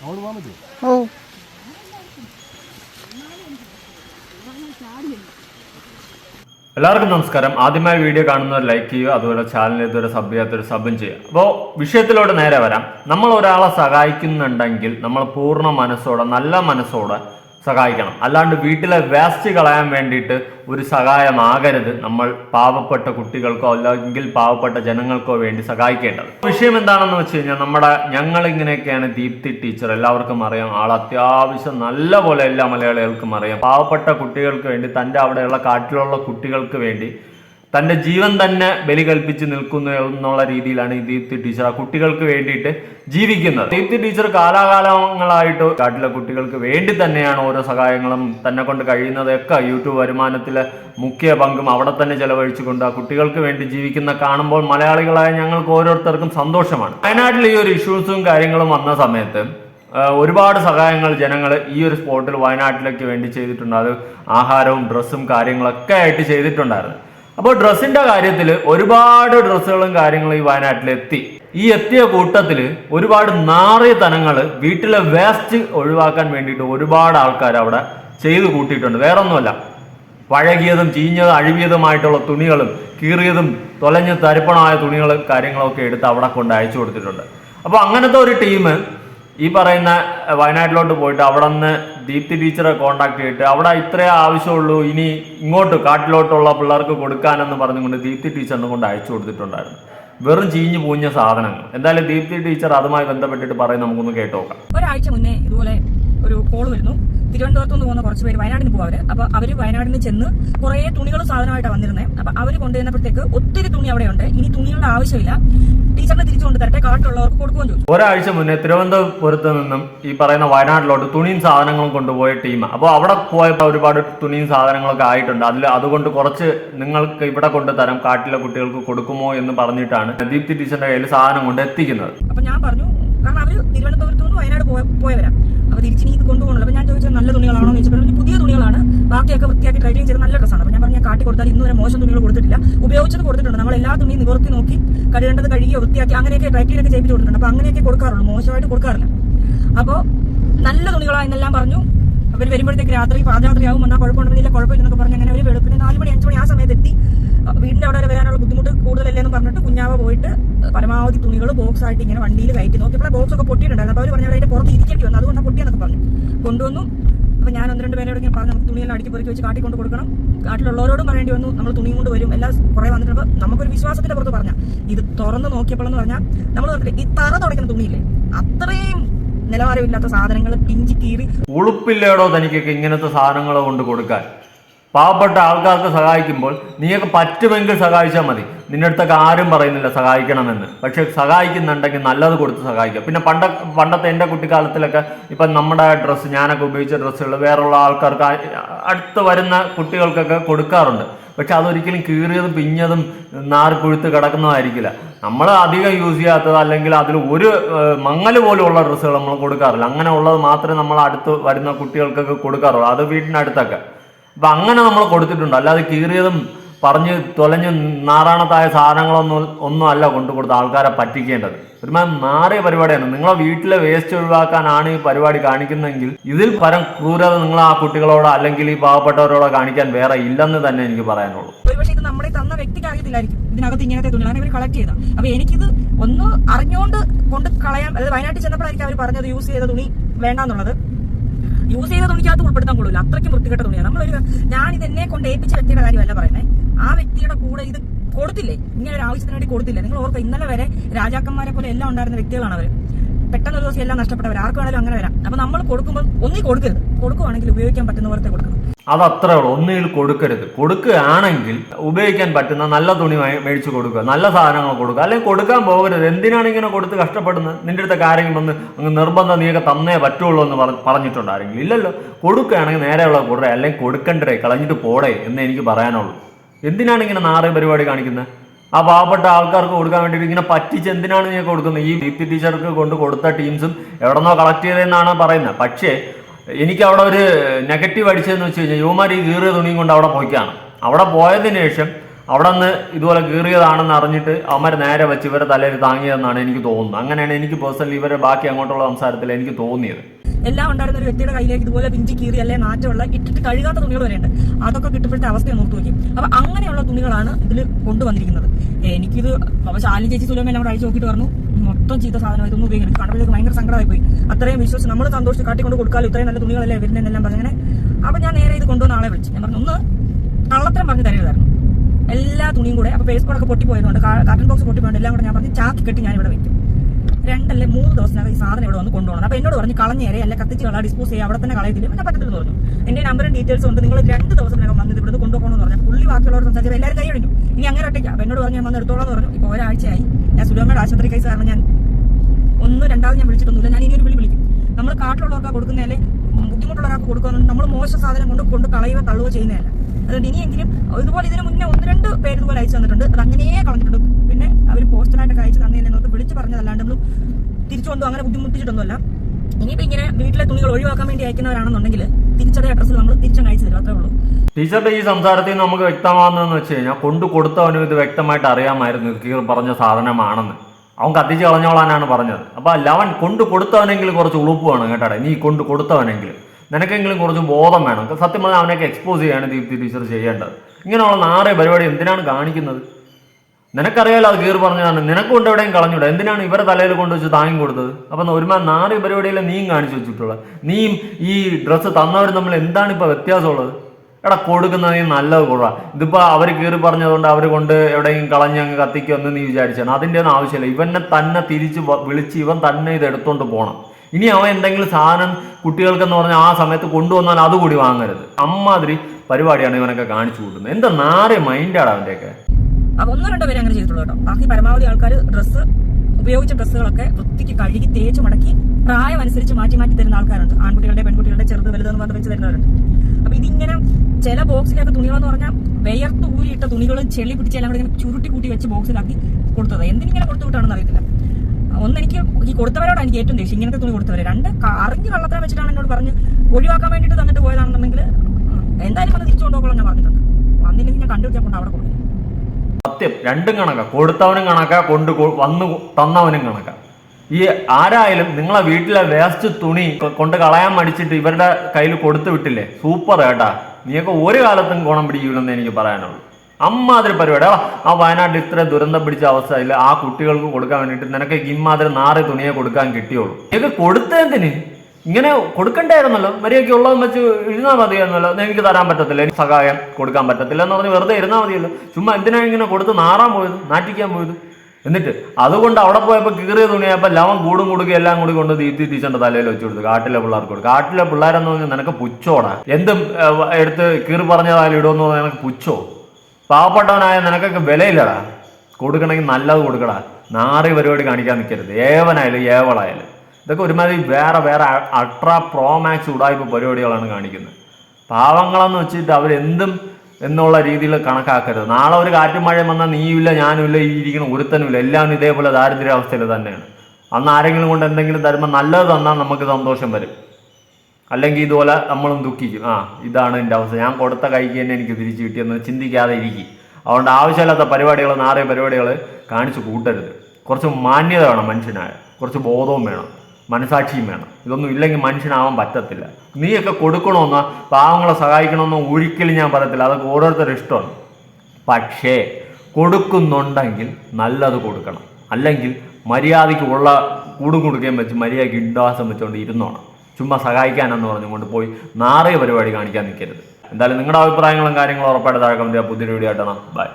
അങ്ങോട്ട് പോകാൻ പറ്റുമോ ഓ. എല്ലാവർക്കും നമസ്കാരം. ആദ്യമായി വീഡിയോ കാണുന്നവർ ലൈക്ക് ചെയ്യുക അതുപോലെ ചാനൽ ഇതുവരെ സബ് ചെയ്യാത്തൊരു സബും ചെയ്യുക. അപ്പോൾ വിഷയത്തിലോട്ട് നേരെ വരാം. നമ്മൾ ഒരാളെ സഹായിക്കുന്നുണ്ടെങ്കിൽ നമ്മൾ പൂർണ മനസ്സോടെ നല്ല മനസ്സോടെ സഹായിക്കണം. അല്ലാണ്ട് വീട്ടിലെ വേസ്റ്റ് കളയാൻ വേണ്ടിയിട്ട് ഒരു സഹായമാകരുത്. നമ്മൾ പാവപ്പെട്ട കുട്ടികൾക്കോ അല്ലെങ്കിൽ പാവപ്പെട്ട ജനങ്ങൾക്കോ വേണ്ടി സഹായിക്കേണ്ടത്. വിഷയം എന്താണെന്ന് വെച്ച് കഴിഞ്ഞാൽ നമ്മുടെ ഞങ്ങൾ ഇങ്ങനെയൊക്കെയാണ് ദീപ്തി ടീച്ചർ. എല്ലാവർക്കും അറിയാം. ആൾ അത്യാവശ്യം നല്ല പോലെ എല്ലാ മലയാളികൾക്കും അറിയാം. പാവപ്പെട്ട കുട്ടികൾക്ക് വേണ്ടി തന്റെ അവിടെയുള്ള കാട്ടിലുള്ള കുട്ടികൾക്ക് വേണ്ടി തന്റെ ജീവൻ തന്നെ ബലി കൽപ്പിച്ച് നിൽക്കുന്നു എന്നുള്ള രീതിയിലാണ് ഈ ദീപ്തി ടീച്ചർ ആ കുട്ടികൾക്ക് വേണ്ടിയിട്ട് ജീവിക്കുന്നത്. ദീപ്തി ടീച്ചർ കാലാകാലങ്ങളായിട്ട് കാട്ടിലെ കുട്ടികൾക്ക് വേണ്ടി തന്നെയാണ് ഓരോ സഹായങ്ങളും തന്നെ കൊണ്ട് കഴിയുന്നതൊക്കെ യൂട്യൂബ് വരുമാനത്തിലെ മുഖ്യ പങ്കും അവിടെ തന്നെ ചെലവഴിച്ചുകൊണ്ട് ആ കുട്ടികൾക്ക് വേണ്ടി ജീവിക്കുന്ന കാണുമ്പോൾ മലയാളികളായ ഞങ്ങൾക്ക് ഓരോരുത്തർക്കും സന്തോഷമാണ്. വയനാട്ടിൽ ഈ ഒരു ഇഷ്യൂസും കാര്യങ്ങളും വന്ന സമയത്ത് ഒരുപാട് സഹായങ്ങൾ ജനങ്ങൾ ഈ ഒരു സ്പോട്ടിൽ വയനാട്ടിലേക്ക് വേണ്ടി ചെയ്തിട്ടുണ്ട്. അത് ആഹാരവും ഡ്രസ്സും കാര്യങ്ങളൊക്കെ ആയിട്ട് ചെയ്തിട്ടുണ്ടായിരുന്നു. അപ്പോൾ ഡ്രസ്സിന്റെ കാര്യത്തിൽ ഒരുപാട് ഡ്രസ്സുകളും കാര്യങ്ങളും ഈ വയനാട്ടിൽ എത്തി. ഈ എത്തിയ കൂട്ടത്തിൽ ഒരുപാട് നാറിയ തനങ്ങൾ വീട്ടിലെ വേസ്റ്റ് ഒഴിവാക്കാൻ വേണ്ടിയിട്ട് ഒരുപാട് ആൾക്കാർ അവിടെ ചെയ്തു കൂട്ടിയിട്ടുണ്ട്. വേറൊന്നുമല്ല. പഴകിയതും ചീഞ്ഞതും അഴുകിയതുമായിട്ടുള്ള തുണികളും കീറിയതും തൊലഞ്ഞ് തരിപ്പണമായ തുണികളും കാര്യങ്ങളൊക്കെ എടുത്ത് അവിടെ കൊണ്ട് അയച്ചു കൊടുത്തിട്ടുണ്ട്. അപ്പോൾ അങ്ങനത്തെ ഒരു ടീം ഈ പറയുന്ന വയനാട്ടിലോട്ട് പോയിട്ട് അവിടെ നിന്ന് ദീപ്തി ടീച്ചറെ കോണ്ടാക്ട് ചെയ്തിട്ട് അവിടെ ഇത്രേ ആവശ്യമുള്ളൂ ഇനി ഇങ്ങോട്ട് കാട്ടിലോട്ടുള്ള പിള്ളേർക്ക് കൊടുക്കാനെന്ന് പറഞ്ഞുകൊണ്ട് ദീപ്തി ടീച്ചറിനെ കൊണ്ട് അയച്ചു കൊടുത്തിട്ടുണ്ടായിരുന്നു. വെറും ചീഞ്ഞു പൂഞ്ഞ സാധനങ്ങൾ. എന്തായാലും ദീപ്തി ടീച്ചർ അതുമായി ബന്ധപ്പെട്ടിട്ട് പറയും നമുക്കൊന്ന് കേട്ടു നോക്കാം ഒരാഴ്ച മുന്നേ ഇതുപോലെ ഒരു കോൾ വരുന്നു. തിരുവനന്തപുരത്ത് നിന്ന് പോകുന്ന കുറച്ച് പേര് വയനാടിന് പോകും അപ്പൊ അവർ വയനാടിന് ചെന്ന് കുറേ തുണികളും സാധനമായിട്ടാണ് വന്നിരുന്നത് അപ്പൊ അവർ കൊണ്ടുവരുന്നപ്പോഴത്തേക്ക് ഒത്തിരി തുണി അവിടെ ഉണ്ട്. ഇനി തുണികളുടെ ആവശ്യമില്ല. ടീച്ചറിനെ തിരിച്ചു കൊണ്ട് തരട്ടെ കാട്ടിലുള്ളവർക്ക് കൊടുക്കുകയും ചോദിച്ചു. ഒരാഴ്ച മുന്നേ തിരുവനന്തപുരത്ത് നിന്നും ഈ പറയുന്ന വയനാട്ടിലോട്ട് തുണിയും സാധനങ്ങളും കൊണ്ടുപോയ ടീം. അപ്പോൾ അവിടെ പോയപ്പോൾ ഒരുപാട് തുണിയും സാധനങ്ങളൊക്കെ ആയിട്ടുണ്ട്. അതിൽ അതുകൊണ്ട് കുറച്ച് നിങ്ങൾക്ക് ഇവിടെ കൊണ്ട് തരാം കാട്ടിലെ കുട്ടികൾക്ക് കൊടുക്കുമോ എന്ന് പറഞ്ഞിട്ടാണ് ദീപ്തി ടീച്ചറിന്റെ കയ്യിൽ സാധനം കൊണ്ട് എത്തിക്കുന്നത്. അപ്പൊ ഞാൻ പറഞ്ഞു കാരണം അവർ തിരുവനന്തപുരത്ത് നിന്ന് വയനാട് പോയ പോയവരാ അപ്പൊ തിരിച്ച് നീ ഇത് കൊണ്ടുപോകണല്ലോ അപ്പൊ ഞാൻ ചോദിച്ചത് നല്ല തുണികളാണോ എന്ന് ചോദിച്ചപ്പോൾ പറഞ്ഞു, പുതിയ തുണികളാണ് ബാക്കിയൊക്കെ വൃത്തിയാക്കി ട്രൈറ്റിംഗ് ചെയ്ത് നല്ല ഡ്രസ്സാണ് അപ്പൊ ഞാൻ പറഞ്ഞു ഞാൻ കാട്ടി കൊടുത്താൽ ഇന്ന് മോശം തുണികൾ കൊടുത്തിട്ടില്ല. ഉപയോഗിച്ചത് കൊടുത്തിട്ടുണ്ട്. നമ്മൾ എല്ലാ തുണിയും നിവർത്തി നോക്കി കഴുകേണ്ടത് കഴുകി വൃത്തിയാക്കി അങ്ങനെയൊക്കെ ട്രൈറ്റിംഗ് ചെയ്യിപ്പിച്ച് കൊടുത്തിട്ടുണ്ട്. അപ്പൊ അങ്ങനെയൊക്കെ കൊടുക്കാറുള്ളൂ. മോശമായിട്ട് കൊടുക്കാറില്ല. അപ്പോൾ നല്ല തുണികളാണ് എന്നെല്ലാം പറഞ്ഞു. അവർ വരുമ്പോഴത്തേക്ക് രാത്രി പാദയാത്രയാവും എന്നാൽ കുഴപ്പമുണ്ടെന്നില്ല കുഴപ്പമില്ലെന്നൊക്കെ പറഞ്ഞ് അങ്ങനെ ഒരു വെളുപ്പിന് നാല് മണി അഞ്ച് മണി ആ സമയത്ത് എത്തി വീടിന്റെ അവിടെ വരെ വരാനുള്ള ബുദ്ധിമുട്ട് കൂടുതലല്ലേന്ന് പറഞ്ഞിട്ട് കുഞ്ഞാവ പോയിട്ട് പരമാവധി തുണികൾ ബോക്സ് ആയിട്ട് ഇങ്ങനെ വണ്ടിയിൽ കയറ്റി നോക്കിയപ്പോൾ ബോക്സ് ഒക്കെ പൊട്ടിയിട്ടുണ്ടായിരുന്നു. അപ്പോൾ അവർ പറഞ്ഞു അതിന്റെ പുറത്ത് ഇരിക്കേണ്ടി വന്നു. അതുകൊണ്ടാണ് പൊട്ടിയെന്നൊക്കെ പറഞ്ഞു. കൊണ്ടുവന്നു. അപ്പൊ ഞാൻ ഒന്ന് രണ്ട് പേരോട് ഇങ്ങനെ പറഞ്ഞു നമുക്ക് തുണിയെല്ലാം അടിച്ച് പെറുക്കി വെച്ച് കാട്ടി കൊണ്ട് കൊടുക്കണം. കാട്ടിലുള്ളവരോടും പറയേണ്ടി വന്നു നമ്മൾ തുണിയും കൊണ്ട് വരും എല്ലാം കുറെ വന്നിട്ടുണ്ട്. നമുക്കൊരു വിശ്വാസത്തിന്റെ പുറത്ത് പറഞ്ഞാൽ ഇത് തുറന്ന് നോക്കിയപ്പോഴെന്ന് പറഞ്ഞാൽ നമ്മൾ ഈ തറ തുടയ്ക്കുന്ന തുണിയില്ലേ അത്രയും നിലവാരമില്ലാത്ത സാധനങ്ങൾ പിഞ്ചി കീറി ഉളുപ്പില്ലേടോ തനിക്കൊക്കെ ഇങ്ങനത്തെ സാധനങ്ങൾ കൊണ്ട് കൊടുക്കാൻ? പാവപ്പെട്ട ആൾക്കാർക്ക് സഹായിക്കുമ്പോൾ നീയൊക്കെ പറ്റുമെങ്കിൽ സഹായിച്ചാൽ മതി. നിന്റെ അടുത്തൊക്കെ ആരും പറയുന്നില്ല സഹായിക്കണമെന്ന്. പക്ഷെ സഹായിക്കുന്നുണ്ടെങ്കിൽ നല്ലത് കൊടുത്ത് സഹായിക്കുക പിന്നെ പണ്ട പണ്ടത്തെ എന്റെ കുട്ടിക്കാലത്തിലൊക്കെ ഇപ്പം നമ്മുടെ ഡ്രസ്സ് ഞാനൊക്കെ ഉപയോഗിച്ച ഡ്രസ്സുകൾ വേറുള്ള ആൾക്കാർക്ക് അടുത്ത് വരുന്ന കുട്ടികൾക്കൊക്കെ കൊടുക്കാറുണ്ട്. പക്ഷെ അതൊരിക്കലും കീറിയതും പിഞ്ഞതും നാറി കൊഴുത്ത് കിടക്കുന്നതായിരിക്കില്ല. നമ്മൾ അധികം യൂസ് ചെയ്യാത്തത് അല്ലെങ്കിൽ അതിൽ ഒരു മങ്ങൽ പോലുള്ള ഡ്രസ്സുകൾ നമ്മൾ കൊടുക്കാറില്ല. അങ്ങനെ ഉള്ളത് മാത്രമേ നമ്മൾ അടുത്ത് വരുന്ന കുട്ടികൾക്കൊക്കെ കൊടുക്കാറുള്ളൂ. അത് വീടിനടുത്തൊക്കെ. അപ്പൊ അങ്ങനെ നമ്മൾ കൊടുത്തിട്ടുണ്ട്. അല്ലാതെ കീറിയതും പറഞ്ഞ് തൊലഞ്ഞ് നാറാണത്തായ സാധനങ്ങളൊന്നും ഒന്നും അല്ല കൊണ്ടു കൊടുത്ത ആൾക്കാരെ പറ്റിക്കേണ്ടത്. ഒരുമാതിരി മാറിയ പരിപാടിയാണ്. നിങ്ങളെ വീട്ടിലെ വേസ്റ്റ് ഒഴിവാക്കാനാണ് ഈ പരിപാടി കാണിക്കുന്നതെങ്കിൽ ഇതിൽ പരം ക്രൂരത നിങ്ങൾ ആ കുട്ടികളോട് അല്ലെങ്കിൽ ഈ പാവപ്പെട്ടവരോട് കാണിക്കാൻ വേറെ ഇല്ലെന്ന് തന്നെ എനിക്ക് പറയാനുള്ളൂ. ഈ തന്ന ഇതിനകത്ത് ഇങ്ങനത്തെ തുണികളാണ് ഇവർ കളക്ട് ചെയ്ത അപ്പൊ എനിക്കിത് ഒന്ന് അറിഞ്ഞുകൊണ്ട് കൊണ്ട് കളയാൻ അതായത് വയനാട്ടിൽ ചെന്നപ്പോഴായിരിക്കും അവർ പറഞ്ഞത് യൂസ് ചെയ്ത തുണി വേണ്ടാന്നുള്ളത്. യൂസ് ചെയ്ത തുണിക്കകത്ത് ഉൾപ്പെടുത്താൻ കൊള്ളില്ല അത്രയ്ക്കും വൃത്തികെട്ട തുണിയാണ്. നമ്മളൊരു ഞാൻ ഇതെന്നെ കൊണ്ട് ഏൽപ്പിച്ച വ്യക്തിയുടെ കാര്യമല്ല പറയുന്നത് ആ വ്യക്തിയുടെ കൂടെ ഇത് കൊടുത്തില്ലേ? ഇങ്ങനെ ഒരു ആവശ്യത്തിന് വേണ്ടി കൊടുത്തില്ലേ? നിങ്ങൾ ഓർക്കുക ഇന്നലെ വരെ രാജാക്കന്മാരെ പോലെ എല്ലാം ഉണ്ടായിരുന്ന വ്യക്തികളാണ് അവർ പെട്ടെന്ന് ഒരു ദിവസം എല്ലാം നഷ്ടപ്പെട്ടവർ ആർക്കാണെങ്കിലും അങ്ങനെ വരാം. അപ്പൊ നമ്മൾ കൊടുക്കുമ്പോൾ ഒന്നി കൊടുക്കരുത്. കൊടുക്കുവാണെങ്കിൽ ഉപയോഗിക്കാൻ പറ്റുന്ന പോലത്തെ കൊടുക്കണം. അത് അത്രേ ഉള്ളൂ. ഒന്നുകിൽ കൊടുക്കരുത്. കൊടുക്കുകയാണെങ്കിൽ ഉപയോഗിക്കാൻ പറ്റുന്ന നല്ല തുണി മേടിച്ചു കൊടുക്കുക. നല്ല സാധനങ്ങൾ കൊടുക്കുക. അല്ലെങ്കിൽ കൊടുക്കാൻ പോകരുത്. എന്തിനാണ് ഇങ്ങനെ കൊടുത്ത് കഷ്ടപ്പെടുന്നത്? നിന്റെ അടുത്ത കാര്യങ്ങൾ വന്ന് അങ്ങ് നിർബന്ധം നീയൊക്കെ തന്നേ പറ്റുള്ളൂ എന്ന് പറ- പറഞ്ഞിട്ടുണ്ട് ആരെങ്കിലും. ഇല്ലല്ലോ. കൊടുക്കുകയാണെങ്കിൽ നേരെയുള്ള കൊടുക്കുക അല്ലെങ്കിൽ കൊടുക്കണ്ടേ. കളഞ്ഞിട്ട് പോടേ എന്ന് എനിക്ക് പറയാനുള്ളൂ. എന്തിനാണ് ഇങ്ങനെ നാറ് പരിപാടി കാണിക്കുന്നത്? ആ പാവപ്പെട്ട ആൾക്കാർക്ക് കൊടുക്കാൻ വേണ്ടിയിട്ട് ഇങ്ങനെ പറ്റിച്ച് എന്തിനാണ് നീ കൊടുക്കുന്നത്? ഈ ദീപ്തി ടീച്ചർക്ക് കൊണ്ട് കൊടുത്ത ടീംസും എവിടെന്നോ കളക്ട് ചെയ്തതെന്നാണ് പറയുന്നത്. പക്ഷേ എനിക്ക് അവിടെ ഒരു നെഗറ്റീവ് അടിച്ചതെന്ന് വെച്ച് കഴിഞ്ഞാൽ യുവമാർ ഈ കീറിയ തുണിയും കൊണ്ട് അവിടെ പോയിക്കാണ്. അവിടെ പോയതിന് ശേഷം അവിടെ നിന്ന് ഇതുപോലെ കീറിയതാണെന്ന് അറിഞ്ഞിട്ട് അവന്മാർ നേരെ വെച്ച് ഇവരെ തലയിൽ താങ്ങിയതെന്നാണ് എനിക്ക് തോന്നുന്നത്. അങ്ങനെയാണ് എനിക്ക് പേഴ്സണലി ഇവരെ ബാക്കി അങ്ങോട്ടുള്ള സംസാരത്തിൽ എനിക്ക് തോന്നിയത്. എല്ലാം ഉണ്ടായിരുന്ന ഒരു വ്യക്തിയുടെ കയ്യിലേക്ക് ഇതുപോലെ പിഞ്ചി കീറി അല്ലെ നാറ്റമുള്ള ഇട്ടിട്ട് കഴുകാത്ത തുണികൾ വരെയുണ്ട്. അതൊക്കെ കിട്ടപ്പെട്ട അവസ്ഥയെ നോക്കി നോക്കി. അപ്പൊ അങ്ങനെയുള്ള തുണികളാണ് ഇതിൽ കൊണ്ടുവന്നിരിക്കുന്നത്. എനിക്കിത് അപ്പൊ ശാലിനി ചേച്ചി തുലമേ കൂടെ അഴിച്ചു നോക്കിയിട്ട് പറഞ്ഞു. മൊത്തം ചീത്ത സാധനം ഇതൊന്നും ഉപയോഗിക്കണം കണ്ടപ്പോഴേക്ക് ഭയങ്കര സങ്കടമായി പോയി അത്രയും വിശ്വസിച്ച് നമ്മൾ സന്തോഷിച്ച് കാട്ടിക്കൊണ്ട് കൊടുക്കാലും ഇത്രയും നല്ല തുണികളല്ലേ വരുന്നതെന്നെല്ലാം പറഞ്ഞങ്ങനെ അപ്പൊ ഞാൻ നേരെ ഇത് കൊണ്ടുവന്ന ആളെ വിളിച്ചു. ഞാൻ പറഞ്ഞു ഒന്ന് കള്ളത്തരം പറഞ്ഞ് തരുന്നതായിരുന്നു എല്ലാ തുണിയും കൂടെ അപ്പൊ പേസ് ബോർഡൊക്കെ പൊട്ടിപ്പോയതുകൊണ്ട് കാർട്ടൺ ബോക്സ് പൊട്ടിപ്പോയത് എല്ലാം കൂടെ ഞാൻ പറഞ്ഞു ചാക്കി കെട്ടി ഞാൻ ഇവിടെ വെക്കും. രണ്ടല്ലേ മൂന്ന് ദിവസത്തിനകം ഈ സാധനം ഇവിടെ വന്ന് കൊണ്ടുപോകണം. അപ്പൊ എന്നോട് പറഞ്ഞു കളഞ്ഞേരെ അല്ല കത്തിച്ച് കള ഡിസ്പോസ് ചെയ്യുക അവിടെ തന്നെ കളയത്തില്ല. പിന്നെ പറ്റത്തില്ലെന്ന് പറഞ്ഞു. എന്റെ നമ്പറും ഡീറ്റെയിൽസ് ഉണ്ട്. നിങ്ങൾ രണ്ട് ദിവസത്തിനകം വന്ന് ഇവിടെ കൊണ്ടുപോകണമെന്ന് പറഞ്ഞു. പുള്ളി ബാക്കിയുള്ളവർ സംസാരിച്ചപ്പോൾ എല്ലാവരും കൈ ഒഴിഞ്ഞു ഇനി അങ്ങനെ ഒറ്റയ്ക്ക്. അപ്പൊ എന്നോട് പറഞ്ഞ് ഞാൻ വന്ന് എടുത്തോളാം എന്ന് പറഞ്ഞു. ഇപ്പൊ ഒരാഴ്ചയായി. ഞാൻ സുലഭമ്മയുടെ ആശുപത്രി കേസ് കാരണം ഞാൻ ഒന്ന് രണ്ടാമത് ഞാൻ വിളിച്ചിട്ടൊന്നുമില്ല. ഞാൻ ഇനിയൊരു വിളി വിളിക്കും. നമ്മൾ കാട്ടിലുള്ളവർക്ക് കൊടുക്കുന്നതല്ലേ? ബുദ്ധിമുട്ടുള്ളവർക്ക് കൊടുക്കുന്നത് നമ്മൾ മോശം സാധനം കൊണ്ട് കൊണ്ട് കളയുക തള്ളുകയോ ചെയ്യുന്നതല്ല. അതുകൊണ്ട് ഇനിയെങ്കിലും ഇതുപോലെ ഇതിന് മുന്നേ ഒന്ന് രണ്ട് പേര് ഇതുപോലെ അയച്ചു തന്നിട്ടുണ്ട്. അത് അങ്ങനെയേ കളഞ്ഞിട്ടുണ്ട്. പിന്നെ അവർ പോസ്റ്ററായിട്ടൊക്കെ അയച്ചു തന്നെ നിങ്ങൾക്ക് വിളിച്ച് പറഞ്ഞതല്ലാണ്ട് നമ്മൾ തിരിച്ചു കൊണ്ടു അങ്ങനെ ബുദ്ധിമുട്ടിച്ചിട്ടൊന്നുമല്ല. ഇനിയിപ്പോ ഇങ്ങനെ വീട്ടിലെ തുണികൾ ഒഴിവാക്കാൻ വേണ്ടി അയക്കുന്നവരാണെന്നുണ്ടെങ്കിൽ തിരിച്ചതേ അഡ്രസ്സിൽ നമ്മൾ തിരിച്ചും അയച്ചു തരും. അത്രേ ഉള്ളൂ. ടീച്ചറുടെ ഈ സംസാരത്തിൽ നമുക്ക് വ്യക്തമാകുന്നതെന്ന് വെച്ച് കഴിഞ്ഞാൽ കൊണ്ടു കൊടുത്തവനും ഇത് വ്യക്തമായിട്ട് അറിയാമായിരുന്നു കീർ പറഞ്ഞ സാധനമാണെന്ന്. അവൻ കത്തിച്ച് കളഞ്ഞോളാനാണ് പറഞ്ഞത്. അപ്പോൾ അല്ല അവൻ കൊണ്ടു കൊടുത്തവനെങ്കിലും കുറച്ച് ഉളുപ്പ് വേണം കേട്ടാടെ. നീ കൊണ്ടു കൊടുത്തവനെങ്കിലും. നിനക്കെങ്കിലും കുറച്ച് ബോധം വേണം. സത്യം പറഞ്ഞാൽ അവനൊക്കെ എക്സ്പോസ് ചെയ്യാണ് ദീപ്തി ടീച്ചർ ചെയ്യേണ്ടത്. ഇങ്ങനെയുള്ള നാറേ പരിപാടി എന്തിനാണ് കാണിക്കുന്നത്? നിനക്കറിയാലോ അത് കീറി പറഞ്ഞതാണ്. നിനക്ക് കൊണ്ട് എവിടെയും കളഞ്ഞൂടെ. എന്തിനാണ് ഇവരെ തലയിൽ കൊണ്ടുവച്ച് താങ്ങി കൊടുത്തത്? അപ്പൊ ഒരുമാ നാറി പരിപാടിയിലെ നീയും കാണിച്ചു വെച്ചിട്ടുള്ളത് നീയും ഈ ഡ്രസ്സ് തന്നവരും നമ്മൾ എന്താണ് ഇപ്പൊ വ്യത്യാസമുള്ളത്? എടാ കൊടുക്കുന്നത് നീ നല്ലത് കൊള്ളാം ഇതിപ്പോ അവർ കീറി പറഞ്ഞതുകൊണ്ട് അവർ കൊണ്ട് എവിടെയും കളഞ്ഞങ്ങ് കത്തിക്കുമെന്ന് നീ വിചാരിച്ചാണ്. അതിന്റെ ഒന്നും ആവശ്യമില്ല. ഇവനെ തന്നെ തിരിച്ച് വിളിച്ച് ഇവൻ തന്നെ ഇത് എടുത്തോണ്ട് പോകണം ഇനി അവൻ എന്തെങ്കിലും സാധനം കുട്ടികൾക്കെന്ന് പറഞ്ഞാൽ ആ സമയത്ത് കൊണ്ടുവന്നാൽ അതുകൂടി വാങ്ങരുത്. അമ്മാതിരി പരിപാടിയാണ് ഇവനൊക്കെ കാണിച്ചു കൊടുക്കുന്നത് എന്താ നാറിയ മൈൻഡാണ് അവന്റെയൊക്കെ ഒന്നോ രണ്ടോ പേര് അങ്ങനെ ചെയ്തിട്ടുള്ളൂ കേട്ടോ. ബാക്കി പരമാവധി ആൾക്കാർ ഡ്രസ്സ് ഉപയോഗിച്ച ഡ്രസ്സുകളൊക്കെ വൃത്തിക്ക് കഴുകി തേച്ച് മടക്കി പ്രായം അനുസരിച്ച് മാറ്റി മാറ്റി തരുന്ന ആൾക്കാരുണ്ട്. ആൺകുട്ടികളുടെ പെൺകുട്ടികളുടെ ചെറുത് വലുതെന്ന് പറഞ്ഞ് വെച്ച് തരുന്നവരുണ്ട്. അപ്പൊ ഇതിങ്ങനെ ചില ബോക്സിലൊക്കെ തുണികളെന്ന് പറഞ്ഞാൽ വെയർത്ത് ഊരിയിട്ട തുണികളും ചെളി പിടിച്ച് എല്ലാം കൂടി ഇങ്ങനെ ചുരുട്ടി കൂട്ടി വെച്ച് ബോക്സിലാക്കി കൊടുത്തത്. എന്തിനിങ്ങനെ കൊടുത്തു വിട്ടാണെന്ന് അറിയത്തില്ല. ഒന്ന് എനിക്ക് ഈ കൊടുത്തവരോടാണ് എനിക്ക് ഏറ്റവും ദേഷ്യം. ഇങ്ങനത്തെ തുണി കൊടുത്തവര്. രണ്ട് അറിഞ്ഞ് കള്ളത്തരം വെച്ചിട്ടാണ് എന്നോട് പറഞ്ഞ് ഒഴിവാക്കാൻ വേണ്ടിയിട്ട് തന്നിട്ട് പോയതാണെന്നുണ്ടെങ്കിൽ എന്തായാലും വന്ന് തിരിച്ചു കൊണ്ടുപോകണം ഞാൻ പറഞ്ഞിട്ടുണ്ട്. വന്നില്ലെങ്കിൽ ഞാൻ കണ്ടുപിടിച്ചാൽ കൊണ്ട് അവിടെ കൊടുക്കും സത്യം. രണ്ടും കണക്കാ. കൊടുത്തവനും കണക്കാ. കൊണ്ട് വന്നു തന്നവനും കണക്കാ. ഈ ആരായാലും നിങ്ങളെ വീട്ടിലെ വേസ്റ്റ് തുണി കൊണ്ട് കളയാൻ മടിച്ചിട്ട് ഇവരുടെ കയ്യിൽ കൊടുത്തു വിട്ടില്ലേ? സൂപ്പർ കേട്ടാ നീയൊക്കെ ഒരു കാലത്തും ഗുണം പിടിക്കില്ലെന്ന് എനിക്ക് പറയാനുള്ളൂ. അമ്മാതിരി പരിപാടി. ആ, വയനാട്ടിൽ ഇത്ര ദുരന്തം പിടിച്ച അവസ്ഥയിൽ ആ കുട്ടികൾക്ക് കൊടുക്കാൻ വേണ്ടിയിട്ട് നിനക്ക് ഇമ്മാതിരി നാറ് തുണിയെ കൊടുക്കാൻ കിട്ടിയുള്ളൂ നീയൊക്കെ കൊടുത്തതിന് ഇങ്ങനെ കൊടുക്കണ്ടായിരുന്നല്ലോ? മര്യാദയ്ക്ക് ഉള്ളതെന്ന് വെച്ച് ഇരുന്നാൽ മതിയായിരുന്നല്ലോ? "ദേ എനിക്ക് തരാൻ പറ്റത്തില്ല. എനിക്ക് സഹായം കൊടുക്കാൻ പറ്റത്തില്ല എന്ന് പറഞ്ഞ് വെറുതെ ഇരുന്നാൽ മതിയല്ലോ. ചുമ്മാ എന്തിനാണ് ഇങ്ങനെ കൊടുത്ത് നാറാൻ പോയത്? നാട്ടിക്കാൻ പോയത്? എന്നിട്ട് അതുകൊണ്ട് അവിടെ പോയപ്പോൾ കീറിയ തുണിയായപ്പോൾ ലവൻ കൂടും കൂടുക എല്ലാം കൂടി കൊണ്ട് തീറ്റി ടീച്ചറിന്റെ തലയിൽ വെച്ച് കൊടുത്തു. കാട്ടിലെ പിള്ളേർക്ക് കൊടുക്കും കാട്ടിലെ പിള്ളേരെന്ന് പറഞ്ഞാൽ നിനക്ക് പുച്ചോടാ എന്തും എടുത്ത് കീറി പറഞ്ഞതായാലും ഇടുമെന്ന് പറഞ്ഞാൽ നിനക്ക് പുച്ചോ പാവപ്പെട്ടവനായ നിനക്കൊക്കെ വിലയില്ലടാ. കൊടുക്കണമെങ്കിൽ നല്ലത് കൊടുക്കടാ. നാറി പരിപാടി കാണിക്കാൻ നിൽക്കരുത്. ഏവനായാലും ഏവളായാലും. ഇതൊക്കെ ഒരുമാതിരി വേറെ വേറെ അൾട്രാ പ്രോമാക്സ് ഉടായ്പ പരിപാടികളാണ് കാണിക്കുന്നത്. പാവങ്ങളെന്ന് വെച്ചിട്ട് അവരെന്തും എന്നുള്ള രീതിയിൽ കണക്കാക്കരുത്. നാളെ ഒരു കാറ്റും മഴയും വന്നാൽ നീയുമില്ല ഞാനുമില്ല ഈ ഇരിക്കുന്ന ഒരുത്തനുമില്ല. എല്ലാവരും ഇതേപോലെ ദാരിദ്ര്യാവസ്ഥയിൽ തന്നെയാണ്. അന്ന് ആരെങ്കിലും കൊണ്ട് എന്തെങ്കിലും തരുമ്പോൾ നല്ലത് തന്നാൽ നമുക്ക് സന്തോഷം വരും. അല്ലെങ്കിൽ ഇതുപോലെ നമ്മളും ദുഃഖിക്കും. ആ ഇതാണ് എന്റെ അവസ്ഥ. ഞാൻ കൊടുത്ത കൈക്ക് തന്നെ എനിക്ക് തിരിച്ചു കിട്ടിയെന്ന് ചിന്തിക്കാതെ ഇരിക്കും. അതുകൊണ്ട് ആവശ്യമില്ലാത്ത പരിപാടികൾ നാറിയ പരിപാടികൾ കാണിച്ചു കൂട്ടരുത്. കുറച്ച് മാന്യത വേണം മനുഷ്യനായ. കുറച്ച് ബോധവും വേണം. മനസാക്ഷിയും വേണം. ഇതൊന്നും ഇല്ലെങ്കിൽ മനുഷ്യനാവാൻ പറ്റത്തില്ല. നീയൊക്കെ കൊടുക്കണമെന്നോ പാവങ്ങളെ സഹായിക്കണമെന്നോ ഒരിക്കലും ഞാൻ പറയത്തില്ല. അതൊക്കെ ഓരോരുത്തരുടെ ഇഷ്ടമാണ്. പക്ഷേ കൊടുക്കുന്നുണ്ടെങ്കിൽ നല്ലത് കൊടുക്കണം. അല്ലെങ്കിൽ മര്യാദയ്ക്ക് ഉള്ള കൂടും കൊടുക്കുകയും വെച്ച് മര്യാദയ്ക്ക് ഇണ്ടാസം വെച്ചുകൊണ്ട് ഇരുന്നോണം ചുമ്മാ സഹായിക്കാനെന്ന് പറഞ്ഞുകൊണ്ട് പോയി നാറിയ പരിപാടി കാണിക്കാൻ നിൽക്കരുത്. എന്തായാലും നിങ്ങളുടെ അഭിപ്രായങ്ങളും കാര്യങ്ങളും ഉറപ്പായിട്ട് താഴെ കമന്റ്. പുതിയൊരു വീഡിയോ ആയിട്ടാണ് ബൈ